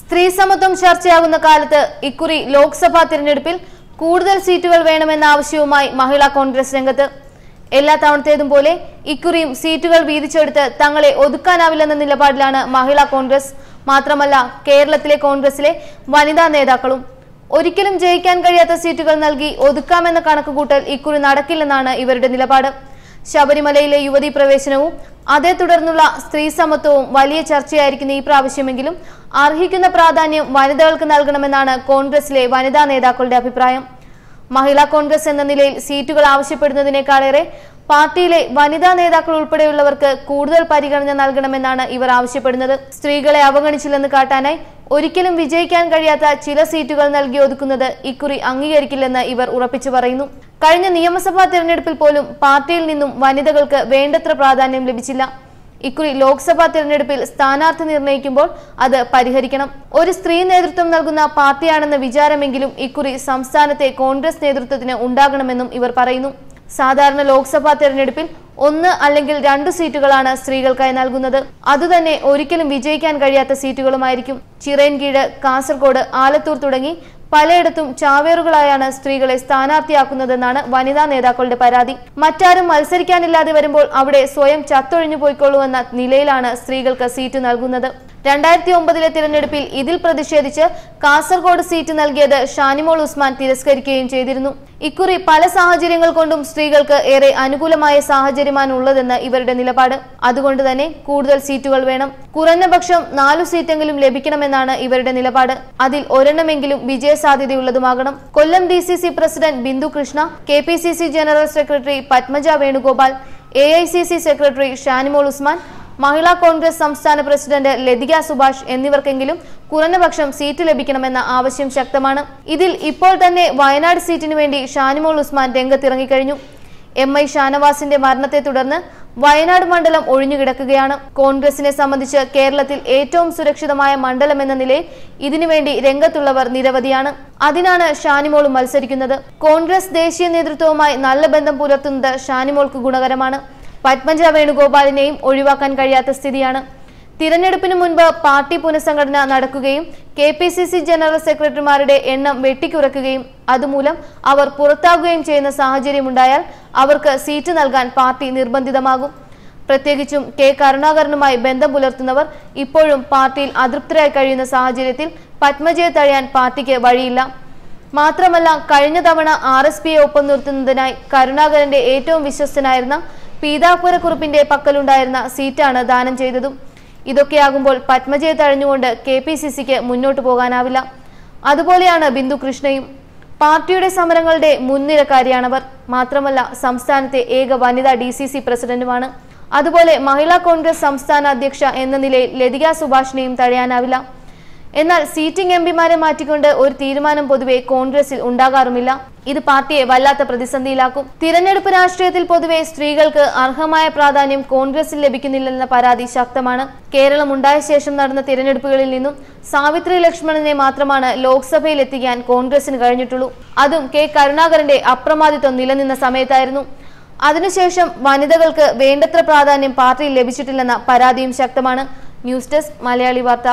സ്ത്രീ സമത്വം ചർച്ചയാകുന്ന കാലത്ത് ഇക്കുറി ലോക്സഭാ തിരഞ്ഞെടുപ്പിൽ കൂടുതൽ സീറ്റുകൾ വേണമെന്ന ആവശ്യവുമായി മഹിളാ കോൺഗ്രസ് രംഗത്ത്. എല്ലാ തവണത്തേതും പോലെ ഇക്കുറിയും സീറ്റുകൾ വീതിച്ചെടുത്ത് തങ്ങളെ ഒതുക്കാനാവില്ലെന്ന നിലപാടിലാണ് മഹിളാ കോൺഗ്രസ്. മാത്രമല്ല കേരളത്തിലെ കോൺഗ്രസിലെ വനിതാ നേതാക്കളും ഒരിക്കലും ജയിക്കാൻ കഴിയാത്ത സീറ്റുകൾ നൽകി ഒതുക്കാമെന്ന കണക്കുകൂട്ടൽ ഇക്കുറി നടക്കില്ലെന്നാണ് ഇവരുടെ നിലപാട്. ശബരിമലയിലെ യുവതി പ്രവേശനവും അതേ തുടർന്നുള്ള സ്ത്രീ സമത്വവും വലിയ ചർച്ചയായിരിക്കുന്ന ഈ പ്രാവശ്യമെങ്കിലും അർഹിക്കുന്ന പ്രാധാന്യം വനിതകൾക്ക് നൽകണമെന്നാണ് കോൺഗ്രസിലെ വനിതാ നേതാക്കളുടെ അഭിപ്രായം. മഹിളാ കോൺഗ്രസ് എന്ന നിലയിൽ സീറ്റുകൾ ആവശ്യപ്പെടുന്നതിനേക്കാളേറെ പാർട്ടിയിലെ വനിതാ നേതാക്കൾ ഉൾപ്പെടെയുള്ളവർക്ക് കൂടുതൽ പരിഗണന നൽകണമെന്നാണ് ഇവർ ആവശ്യപ്പെടുന്നത്. സ്ത്രീകളെ അവഗണിച്ചില്ലെന്ന് കാട്ടാനായി ഒരിക്കലും വിജയിക്കാൻ കഴിയാത്ത ചില സീറ്റുകൾ നൽകി ഒതുക്കുന്നത് ഇക്കുറി അംഗീകരിക്കില്ലെന്ന് ഇവർ ഉറപ്പിച്ചു പറയുന്നു. കഴിഞ്ഞ നിയമസഭാ തിരഞ്ഞെടുപ്പിൽ പോലും പാർട്ടിയിൽ നിന്നും വനിതകൾക്ക് വേണ്ടത്ര പ്രാധാന്യം ലഭിച്ചില്ല. ഇക്കുറി ലോക്സഭാ തിരഞ്ഞെടുപ്പിൽ സ്ഥാനാർത്ഥി നിർണയിക്കുമ്പോൾ അത് പരിഹരിക്കണം. ഒരു സ്ത്രീ നേതൃത്വം നൽകുന്ന പാർട്ടിയാണെന്ന വിചാരമെങ്കിലും ഇക്കുറി സംസ്ഥാനത്തെ കോൺഗ്രസ് നേതൃത്വത്തിന് ഉണ്ടാകണമെന്നും ഇവർ പറയുന്നു. സാധാരണ ലോക്സഭാ തെരഞ്ഞെടുപ്പിൽ ഒന്ന് അല്ലെങ്കിൽ രണ്ട് സീറ്റുകളാണ് സ്ത്രീകൾക്കായി നൽകുന്നത്. അതുതന്നെ ഒരിക്കലും വിജയിക്കാൻ കഴിയാത്ത സീറ്റുകളുമായിരിക്കും. ചിറയൻകീഴ് കാസർഗോഡ് ആലത്തൂർ തുടങ്ങി പലയിടത്തും ചാവേറുകളായാണ് സ്ത്രീകളെ സ്ഥാനാർത്ഥിയാക്കുന്നതെന്നാണ് വനിതാ നേതാക്കളുടെ പരാതി. മറ്റാരും മത്സരിക്കാനില്ലാതെ വരുമ്പോൾ അവിടെ സ്വയം ചത്തൊഴിഞ്ഞു പോയിക്കൊള്ളുവെന്ന നിലയിലാണ് സ്ത്രീകൾക്ക് സീറ്റ് നൽകുന്നത്. രണ്ടായിരത്തി ഒമ്പതിലെ തിരഞ്ഞെടുപ്പിൽ ഇതിൽ പ്രതിഷേധിച്ച് കാസർഗോഡ് സീറ്റ് നൽകിയത് ഷാനിമോൾ ഉസ്മാൻ തിരസ്കരിക്കുകയും ചെയ്തിരുന്നു. ഇക്കുറി പല സാഹചര്യങ്ങൾ കൊണ്ടും സ്ത്രീകൾക്ക് ഏറെ അനുകൂലമായ സാഹചര്യമാണ് ഉള്ളതെന്ന് ഇവരുടെ നിലപാട്. അതുകൊണ്ട് തന്നെ കൂടുതൽ സീറ്റുകൾ വേണം. കുറഞ്ഞ പക്ഷം നാലു സീറ്റെങ്കിലും ലഭിക്കണമെന്നാണ് ഇവരുടെ നിലപാട്. അതിൽ ഒരെണ്ണമെങ്കിലും വിജയസാധ്യതയുള്ളതുമാകണം. Kollam D president Bindu Krishna K general secretary Padmaja Venugopal A secretary Shanimol Usman Mahila Congress സംസ്ഥാന പ്രസിഡന്റ് ലതിക സുഭാഷ് എന്നിവർക്കെങ്കിലും കുറഞ്ഞപക്ഷം സീറ്റ് ലഭിക്കണമെന്ന ആവശ്യം ശക്തമാണ്. ഇതിൽ ഇപ്പോൾ തന്നെ വയനാട് സീറ്റിനു വേണ്ടി ഷാനിമോൾ ഉസ്മാൻ രംഗത്തിറങ്ങിക്കഴിഞ്ഞു. എം ഐ ഷാനവാസിന്റെ മരണത്തെ തുടർന്ന് വയനാട് മണ്ഡലം ഒഴിഞ്ഞുകിടക്കുകയാണ്. കോൺഗ്രസിനെ സംബന്ധിച്ച് കേരളത്തിൽ ഏറ്റവും സുരക്ഷിതമായ മണ്ഡലം എന്ന നിലയിൽ ഇതിനുവേണ്ടി രംഗത്തുള്ളവർ നിരവധിയാണ്. അതിനാണ് ഷാനിമോൾ മത്സരിക്കുന്നത്. കോൺഗ്രസ് ദേശീയ നേതൃത്വവുമായി നല്ല ബന്ധം പുലർത്തുന്നത് ഷാനിമോൾക്ക് ഗുണകരമാണ്. പത്മജ വേണുഗോപാലിനെയും ഒഴിവാക്കാൻ കഴിയാത്ത സ്ഥിതിയാണ്. തിരഞ്ഞെടുപ്പിന് മുൻപ് പാർട്ടി പുനഃസംഘടന നടക്കുകയും K P C C general സെക്രട്ടറിമാരുടെ എണ്ണം വെട്ടിക്കുറയ്ക്കുകയും അതുമൂലം അവർ പുറത്താകുകയും ചെയ്യുന്ന സാഹചര്യമുണ്ടായാൽ അവർക്ക് സീറ്റ് നൽകാൻ പാർട്ടി നിർബന്ധിതമാകും. പ്രത്യേകിച്ചും കെ കരുണാകരനുമായി ബന്ധം പുലർത്തുന്നവർ ഇപ്പോഴും പാർട്ടിയിൽ അതൃപ്തരായി കഴിയുന്ന സാഹചര്യത്തിൽ പത്മജയെ തഴയാൻ പാർട്ടിക്ക് വഴിയില്ല. മാത്രമല്ല കഴിഞ്ഞ തവണ ആർ എസ് പിയെ ഒപ്പം നിർത്തുന്നതിനായി കരുണാകരന്റെ ഏറ്റവും വിശ്വസ്തനായിരുന്ന പീതാപുരക്കുറുപ്പിന്റെ പക്കലുണ്ടായിരുന്ന സീറ്റാണ് ദാനം ചെയ്തതും. ഇതൊക്കെയാകുമ്പോൾ പത്മജയെ തഴഞ്ഞുകൊണ്ട് കെ പി സി സിക്ക് മുന്നോട്ട് പോകാനാവില്ല. അതുപോലെയാണ് ബിന്ദു കൃഷ്ണയും. പാർട്ടിയുടെ സമരങ്ങളുടെ മുൻനിരക്കാരിയാണവർ. മാത്രമല്ല സംസ്ഥാനത്തെ ഏക വനിതാ ഡി സി സി പ്രസിഡന്റുമാണ്. അതുപോലെ മഹിളാ കോൺഗ്രസ് സംസ്ഥാന അധ്യക്ഷ എന്ന നിലയിൽ ലതിക സുഭാഷിനെയും തഴയാനാവില്ല. എന്നാൽ സീറ്റിംഗ് എം പിമാരെ മാറ്റിക്കൊണ്ട് ഒരു തീരുമാനം പൊതുവെ കോൺഗ്രസിൽ ഉണ്ടാകാറുമില്ല. ഇത് പാർട്ടിയെ വല്ലാത്ത പ്രതിസന്ധിയിലാക്കും. തിരഞ്ഞെടുപ്പ് രാഷ്ട്രീയത്തിൽ പൊതുവെ സ്ത്രീകൾക്ക് അർഹമായ പ്രാധാന്യം കോൺഗ്രസിൽ ലഭിക്കുന്നില്ലെന്ന പരാതി ശക്തമാണ്. കേരളം ഉണ്ടായ ശേഷം നടന്ന തിരഞ്ഞെടുപ്പുകളിൽ നിന്നും സാവിത്രി ലക്ഷ്മണനെ മാത്രമാണ് ലോക്സഭയിൽ എത്തിക്കാൻ കോൺഗ്രസിന് കഴിഞ്ഞിട്ടുള്ളൂ. അതും കെ കരുണാകരന്റെ അപ്രമാദിത്വം നിലനിന്ന സമയത്തായിരുന്നു. അതിനുശേഷം വനിതകൾക്ക് വേണ്ടത്ര പ്രാധാന്യം പാർട്ടിയിൽ ലഭിച്ചിട്ടില്ലെന്ന പരാതിയും ശക്തമാണ്. ന്യൂസ് ഡെസ്ക് മലയാളി വാർത്ത.